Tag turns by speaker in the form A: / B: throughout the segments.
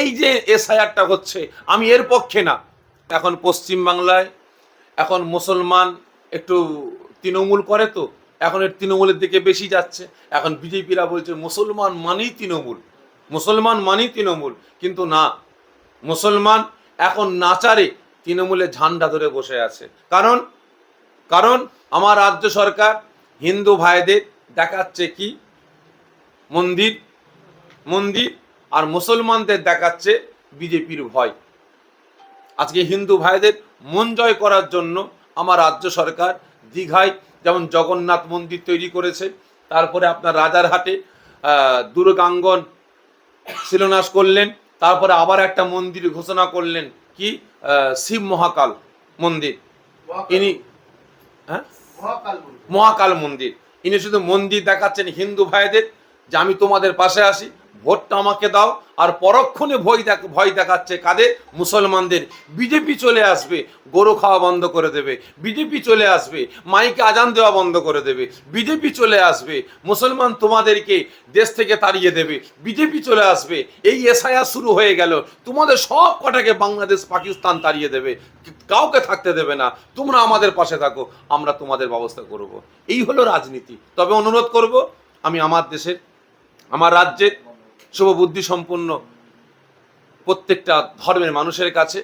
A: এই যে এসআইআরটা হচ্ছে, আমি এর পক্ষে না। এখন পশ্চিম বাংলায় এখন মুসলমান একটু তৃণমূল করে তো, এখন এর তৃণমূলের দিকে বেশি যাচ্ছে। এখন বিজেপিরা বলছে, মুসলমান মানেই তৃণমূল, মুসলমান মানেই তৃণমূল। কিন্তু না, মুসলমান এখন নাচারে তৃণমূলের ঝান্ডা ধরে বসে আছে। কারণ কারণ আমার রাজ্য সরকার হিন্দু ভাইদের দেখাচ্ছে কি? মন্দির মন্দির আর মুসলমানদের দেখাচ্ছে বিজেপির ভয়। আজকে হিন্দু ভাইদের মন জয় করার জন্য আমার রাজ্য সরকার দীঘায় যেমন জগন্নাথ মন্দির তৈরি করেছে তারপরে আপনার রাজারহাটে দুর্গাঙ্গন শিলান্যাস করলেন তারপরে আবার একটা মন্দির ঘোষণা করলেন কি শিব মহাকাল মন্দির। ইনি হ্যাঁ?
B: মহাকাল
A: মহাকাল মন্দির। ইনি শুধু মন্দির দেখাচ্ছেন হিন্দু ভাইদের যে আমি তোমাদের পাশে আসি ভোটটা আমাকে দাও, আর পরক্ষণে ভয় দেখ, ভয় দেখাচ্ছে কাদের? মুসলমানদের। বিজেপি চলে আসবে, গরু খাওয়া বন্ধ করে দেবে। বিজেপি চলে আসবে, মাইকে আজান দেওয়া বন্ধ করে দেবে। বিজেপি চলে আসবে, মুসলমান তোমাদেরকে দেশ থেকে তাড়িয়ে দেবে। বিজেপি চলে আসবে, এই এসআইআর শুরু হয়ে গেল। তোমাদের সব কটাকে বাংলাদেশ, পাকিস্তান তাড়িয়ে দেবে। কাউকে থাকতে দেবে না। তোমরা আমাদের পাশে থাকো, আমরা তোমাদের ব্যবস্থা করব। এই হলো রাজনীতি। তবে অনুরোধ করব, আমি আমার দেশের, আমার রাজ্যের শুভবুদ্ধি সম্পন্ন প্রত্যেকটা ধর্মের মানুষের কাছে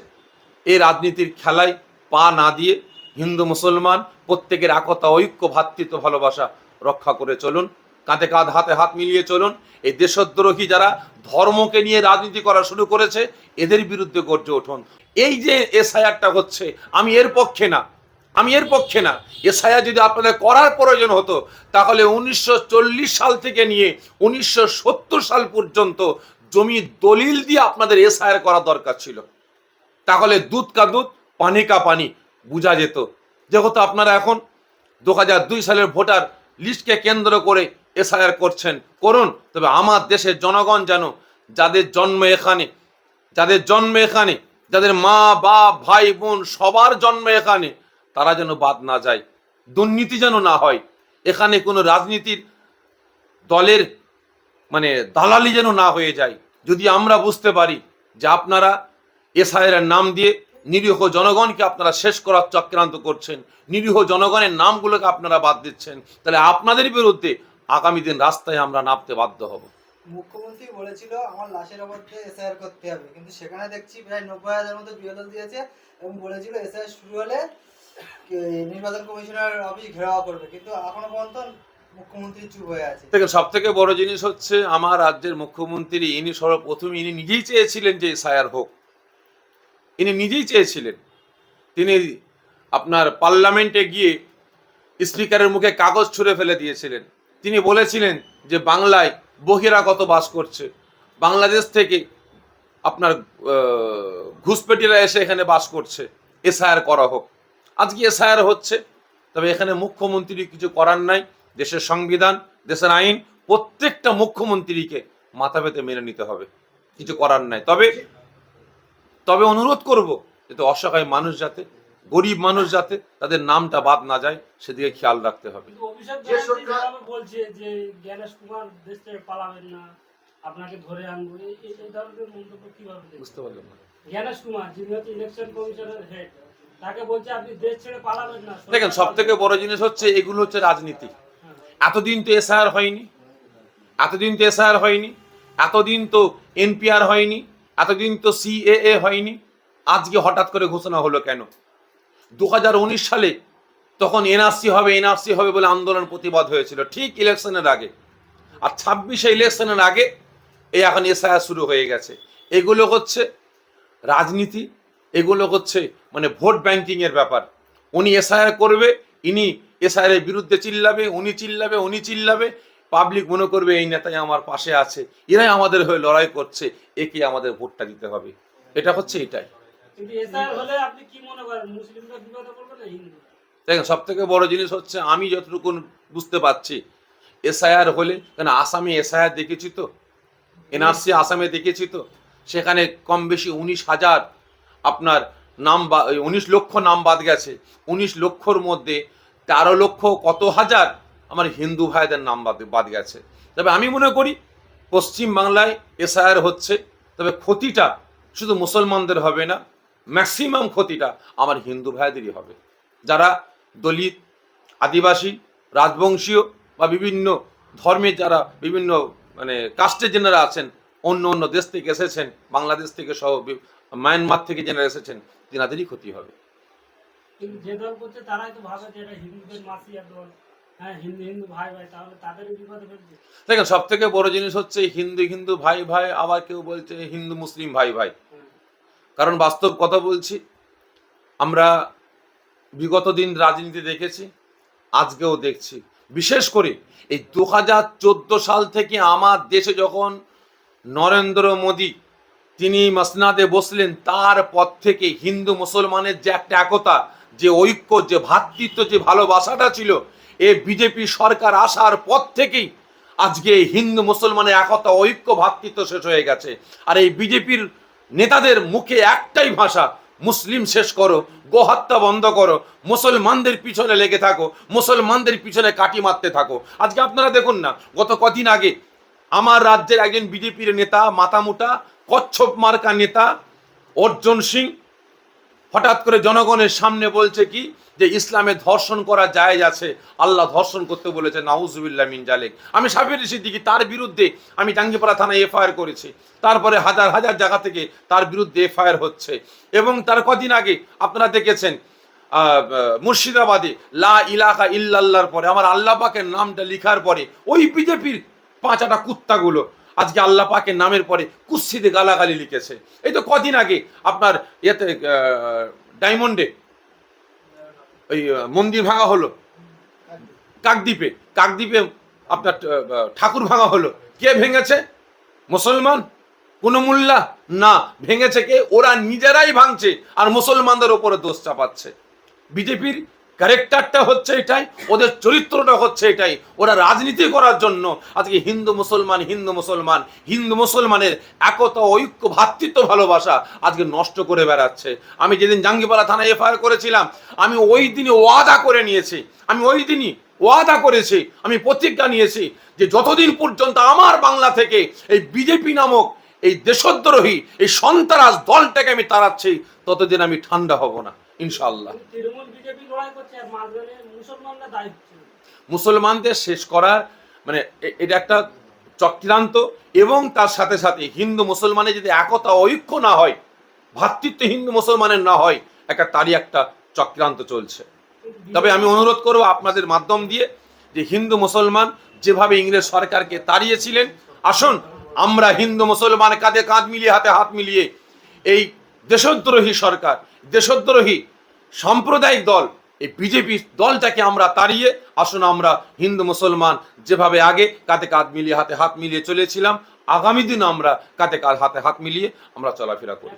A: এই রাজনীতির খেলায় পা না দিয়ে হিন্দু মুসলমান প্রত্যেকের একতা, ঐক্য ভ্রাতৃত্ব ভালোবাসা রক্ষা করে চলুন, কাঁধে কাঁধ, হাতে হাত মিলিয়ে চলুন। এই দেশদ্রোহী যারা ধর্মকে নিয়ে রাজনীতি করা শুরু করেছে, এদের বিরুদ্ধে গর্জে উঠুন। এই যে এসআইআরটা হচ্ছে, আমি এর পক্ষে না। আমি এর পক্ষে না। এসআইআর যদি আপনাদের করার প্রয়োজন হতো, তাহলে উনিশশো চল্লিশ সাল থেকে নিয়ে উনিশশো সত্তর সাল পর্যন্ত জমি দলিল দিয়ে আপনাদের এসআইআর করা দরকার ছিল। তাহলে দুধ কা দুধ, পানি কা পানি বোঝা যেত। যেহেতু আপনারা এখন দু হাজার দুই সালের ভোটার লিস্টকে কেন্দ্র করে এসআইআর করছেন, করুন। তবে আমার দেশের জনগণ যেন যাদের জন্ম এখানে, যাদের জন্ম এখানে, যাদের মা, বাপ, ভাই, বোন সবার জন্ম এখানে তারা যেন বাদ না যায়। দুর্নীতি যেন না হয়। এখানে কোনো রাজনীতির দলের মানে দালালি যেন না হয়ে যায়। যদি আমরা বুঝতে পারি যে আপনারা এসআইয়ের নাম দিয়ে নিরীহ জনগণকে আপনারা শেষ করার চক্রান্ত করছেন, নিরীহ জনগণের নামগুলোকে আপনারা বাদ দিচ্ছেন, তাহলে আপনাদের বিরুদ্ধে আগামী দিন রাস্তায় আমরা নামতে বাধ্য হব।
B: মুখ্যমন্ত্রী বলেছিল, আমার লাশের দিয়ে এসআইআর করতে হবে। কিন্তু সেখানে দেখছি প্রায় নব্বই হাজার মতো দিয়েছে এবং বলেছিল, এসআইআর শুরু হলে নির্বাচন কমিশনার অফিস ঘেরাও করবে, কিন্তু এখনও পর্যন্ত
A: সব থেকে বড় জিনিস হচ্ছে আমার রাজ্যের মুখ্যমন্ত্রী, ইনি সর্বপ্রথম ইনি নিজেই চেয়েছিলেন যে হোক। ইনি নিজেই চেয়েছিলেন। তিনি আপনার পার্লামেন্টে গিয়ে স্পিকারের মুখে কাগজ ছুঁড়ে ফেলে দিয়েছিলেন। তিনি বলেছিলেন যে বাংলায় বহিরাগত বাস করছে। বাংলাদেশ থেকে আপনার ঘুষপেটিরা এসে এখানে বাস করছে। এসআইআর করা হোক। আজকে এসআইআর হচ্ছে তবে এখানে মুখ্যমন্ত্রী কিছু করার নাই। দেশের সংবিধান দেশের আইন প্রত্যেকটা মুখ্যমন্ত্রীকে মাথা পেতে মেনে নিতে হবে। কিছু করার নাই। তবে তবে অনুরোধ করব যাতে অসহায় মানুষ যাতে গরিব মানুষ যাতে তাদের নামটা বাদ না যায় সেদিকে খেয়াল রাখতে হবে।
C: কিন্তু অভিষেক
B: যে
C: ব্যানার্জি
B: সরকার-
C: যেভাবে বলছে যে জ্ঞানেশ কুমার দেশ থেকে পালাবেন না আপনাকে ধরে আনব এই এই- এই ধরনের মন্তব্য কীভাবে
A: বুঝতে পারলাম না।
C: জ্ঞানেশ কুমার যিনি হচ্ছে ইলেকশন কমিশনের হেড
A: দেখেন সব থেকে বড় জিনিস হচ্ছে, এগুলো হচ্ছে রাজনীতি। এতদিন তো এসআইআর হয়নি, এতদিন তো এসআইআর হয়নি, এতদিন তো এনপিআর হয়নি, এতদিন তো সিএএ হয়নি। আজকে হঠাৎ করে ঘোষণা হলো কেন? দু হাজার উনিশ সালে তখন এনআরসি হবে এনআরসি হবে বলে আন্দোলন প্রতিবাদ হয়েছিল, ঠিক ইলেকশনের আগে। আর ছাব্বিশে ইলেকশনের আগে এই এখন এসআইআর শুরু হয়ে গেছে। এগুলো হচ্ছে রাজনীতি এগুলো হচ্ছে মানে ভোট ব্যাংকিং এর ব্যাপার। উনি এসআইআর করবে ইনি এসআইআর এর বিরুদ্ধে চিল্লাবে উনি চিল্লাবে উনি চিল্লাবে। পাবলিক মনে করবে এই নেতাই আমার পাশে আছে। এরাই আমাদের হয়ে লড়াই করছে একে আমাদের ভোটটা দিতে হবে। এটা হচ্ছে এটাই। দেখেন সব থেকে বড় জিনিস হচ্ছে আমি যতটুকু বুঝতে পারছি এসআইআর হলে কেন আসামে এসআইআর দেখেছি তো? এনআরসি আসামে দেখেছি তো? সেখানে কম বেশি উনিশ হাজার আপনার নাম বা উনিশ লক্ষ নাম বাদ গেছে। উনিশ লক্ষর মধ্যে তেরো লক্ষ কত হাজার আমার হিন্দু ভাইদের নাম বাদ বাদ গেছে। তবে আমি মনে করি পশ্চিম বাংলায় এসআইআর হচ্ছে, তবে ক্ষতিটা শুধু মুসলমানদের হবে না ম্যাক্সিমাম ক্ষতিটা আমার হিন্দু ভাইদেরই হবে। যারা দলিত, আদিবাসী, রাজবংশীয় বা বিভিন্ন ধর্মের যারা বিভিন্ন মানে কাস্টের যেনারা আছেন, অন্য অন্য দেশ থেকে এসেছেন, বাংলাদেশ থেকে সহ মায়ানমার থেকে যেনারা এসেছেন তেনাদেরই ক্ষতি হবে।
C: যে দল করছে তারাই তো ভাবে যে এটা হিন্দুদের মাসিয়া দল। হ্যাঁ
A: দেখেন সব থেকে বড় জিনিস হচ্ছে হিন্দু হিন্দু ভাই ভাই আবার কেউ বলছে হিন্দু মুসলিম ভাই ভাই। কারণ বাস্তব কথা বলছি আমরা বিগত দিন রাজনীতি দেখেছি আজকেও দেখছি। বিশেষ করে এই দু হাজার চোদ্দ সাল থেকে আমার দেশে যখন নরেন্দ্র মোদী তিনি মসনাদে বসলেন, তার পর থেকে হিন্দু মুসলমানের যে একটা একতা, যে ঐক্য, যে ভ্রাতৃত্ব যে ভালোবাসাটা ছিল, এ বিজেপি সরকার আসার পর থেকেই আজকে হিন্দু মুসলমানের একতা, ঐক্য ভ্রাতৃত্ব শেষ হয়ে গেছে। আর এই বিজেপির নেতাদের মুখে একটাই ভাষা, মুসলিম শেষ করো, গোহত্যা বন্ধ করো, মুসলমানদের পিছনে লেগে থাকো, মুসলমানদের পিছনে কাটি মারতে থাকো। আজকে আপনারা দেখুন না, গত কদিন আগে আমার রাজ্যের একজন বিজেপির নেতা, মাতামুটা, কচ্ছপ মার্কা নেতা, অর্জুন সিং, হঠাৎ করে জনগণের সামনে বলছে কি, যে ইসলামে ধর্ষণ করা জায়েজ আছে, আল্লাহ ধর্ষণ করতে বলেছে নাউজুবিল্লাহ মিন জালেক। আমি সাবির সিদ্দিকি, তার বিরুদ্ধে আমি টাঙ্গিপাড়া থানায় এফআইআর করেছি। তারপরে হাজার হাজার জায়গা থেকে তার বিরুদ্ধে এফআইআর হচ্ছে। এবং তার কদিন আগে আপনারা দেখেছেন মুর্শিদাবাদে লা ইলাকা ইল্লাল্লাহর পরে, আমার আল্লাহ পাকের নামটা লিখার পরে, ওই বিজেপির পাঁচাটা কুত্তাগুলো। আজকে আল্লাহ পাকের নামের পরে কুৎসিতে গালাগালি লিখেছে। এই তো কদিন আগে আপনার ইয়েতে ডায়মন্ডে, ওই মন্দির ভাঙা হলো। কাকদ্বীপে। কাকদ্বীপে আপনার ঠাকুর ভাঙা হলো। কে ভেঙেছে? মুসলমান? কোন মোল্লা না, ভেঙেছে কে? ওরা নিজেরাই ভাঙছে, আর মুসলমানদের ওপরে দোষ চাপাচ্ছে। বিজেপির ক্যারেক্টারটা হচ্ছে এটাই, ওদের চরিত্রটা হচ্ছে এটাই। ওরা রাজনীতি করার জন্য, আজকে হিন্দু মুসলমান হিন্দু মুসলমান, হিন্দু মুসলমানের একতা ঐক্য ভ্রাতৃত্ব ভালোবাসা আজকে নষ্ট করে বেড়াচ্ছে। আমি যেদিন জাঙ্গিপাড়া থানায় এফআইআর করেছিলাম, আমি ওই দিনই ওয়াদা করে নিয়েছি, আমি ওই দিনই ওয়াদা করেছি, আমি প্রতিজ্ঞা নিয়েছি যে যতদিন পর্যন্ত আমার বাংলা থেকে এই বিজেপি নামক এই দেশদ্রোহী, এই সন্ত্রাস দলটাকে আমি তাড়াচ্ছি, ততদিন আমি ঠান্ডা হব না।
C: দায়িত্ব।
A: মুসলমানদের শেষ করার মানে এটা একটা চক্রান্ত এবং তার সাথে সাথে হিন্দু মুসলমানের যদি একতা ঐক্য না হয় ভ্রাতৃত্ব হিন্দু মুসলমানের না হয় একটা তারই একটা চক্রান্ত চলছে। তবে আমি অনুরোধ করব আপনাদের মাধ্যম দিয়ে যে হিন্দু মুসলমান যেভাবে ইংরেজ সরকারকে তাড়িয়েছিলেন আসুন আমরা হিন্দু মুসলমান কাঁধে কাঁধ মিলিয়ে হাতে হাত মিলিয়ে এই দেশদ্রোহী সরকার দেশদ্রোহী সাম্প্রদায়িক দল, এই বিজেপি দলটাকে আমরা তাড়িয়ে, আসুন আমরা হিন্দু, মুসলমান যেভাবে আগে কাতে কাঁধ মিলিয়ে, হাতে হাত মিলিয়ে চলেছিলাম, আগামী দিন আমরা কাতে কাঁধ, হাতে হাত মিলিয়ে আমরা চলাফেরা করি।